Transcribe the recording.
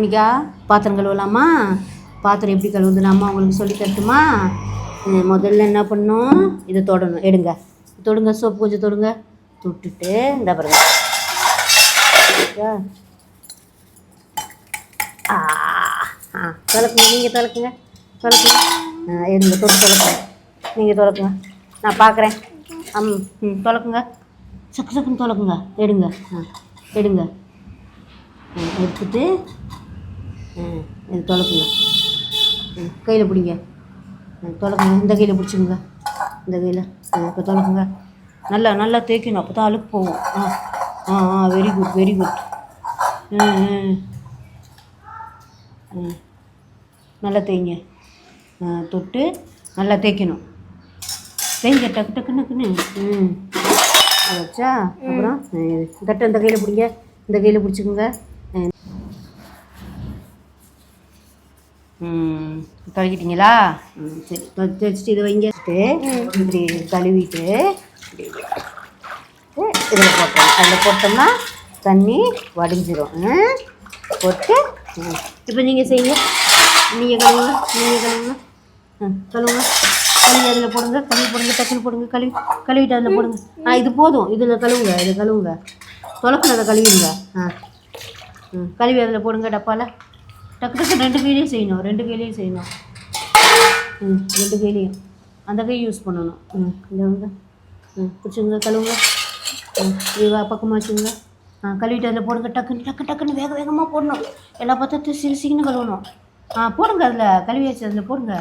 மணிக்கா பாத்திரம் கழுவலாமா? பாத்திரம் எப்படி கழுவுதுனாமா உங்களுக்கு சொல்லி தரட்டுமா? முதல்ல என்ன பண்ணணும்? இதை தொடணும். எடுங்க. தொடுங்க சோப்பு கொஞ்சம் தொடுங்க. தொட்டுட்டு இந்த பாருங்க. இதா. ஆ ஆ. துளக்குங்க நீங்கள் துளக்குங்க துளக்குங்க ஆ எடுங்க தொட்டு துளக்குங்க நீங்கள் தொலைக்குங்க. நான் பார்க்குறேன் அம் ம் துளக்குங்க சக்கு சக்குன்னு துளக்குங்க எடுங்க. ஆ எடுங்க. எடுத்துட்டு ம். இது தொலைக்குங்க கையில் பிடிங்க. தொலைக்குங்க இந்த கையில் பிடிச்சிங்க இந்த கையில். இப்போ தொலைக்குங்க. நல்லா நல்லா தேய்க்கணும். அப்போ தான் அழுக்கு போகும். ஆ ஆ ஆ வெரி குட் வெரி குட் ம் நல்லா தேய்ங்க. தொட்டு நல்லா தேய்க்கணும். தேய்ங்க டக்கு டக்கு டக்குன்னு. ம். வச்சா அப்புறம் தட்டை இந்த கையில் பிடிங்க. இந்த கையில் பிடிச்சிக்கோங்க. ம் சரி தொ- தேய்ச்சிட்டு இதை வைங்க. வச்சுட்டு இப்படி கழுவிட்டு இதில் போட்டோம். அதில் போட்டோம்னா தண்ணி வடிஞ்சிரும். ம்? போட்டு ம். இப்போ நீங்கள் செய்யுங்க. நீங்கள் கழுவுங்க நீங்கள் கழுவுங்க. ம் கழுவுங்க. கழுவி அதில் போடுங்க கழுவி போடுங்க டக்குனு போடுங்க கழுவி கழுவிட்டு அதில் போடுங்க. ஆ இது போதும். இதில் கழுவுங்க இதில் கழுவுங்க. தொலைக்குனதை கழுவிடுங்க. ஆ ம். கழுவி அதில் போடுங்க டப்பாவில். டக்கு டக்கு ரெண்டு கையிலையும் செய்யணும் ரெண்டு கையிலையும் செய்யணும். ம் ரெண்டு கையிலையும் அந்த கை யூஸ் பண்ணணும். ம் இந்த வந்து ம் பிடிச்சிங்க கழுவுங்க. ம் இது பக்கமாக வச்சுங்க ஆ கழுவிட்டு அதில் போடுங்க. டக்குன்னு டக்கு டக்குன்னு வேக வேகமாக போடணும். எல்லா பார்த்து சிறு சிறுன்னு கழுவணும். ஆ போடுங்க அதில். கழுவி வச்சு அதில் போடுங்க.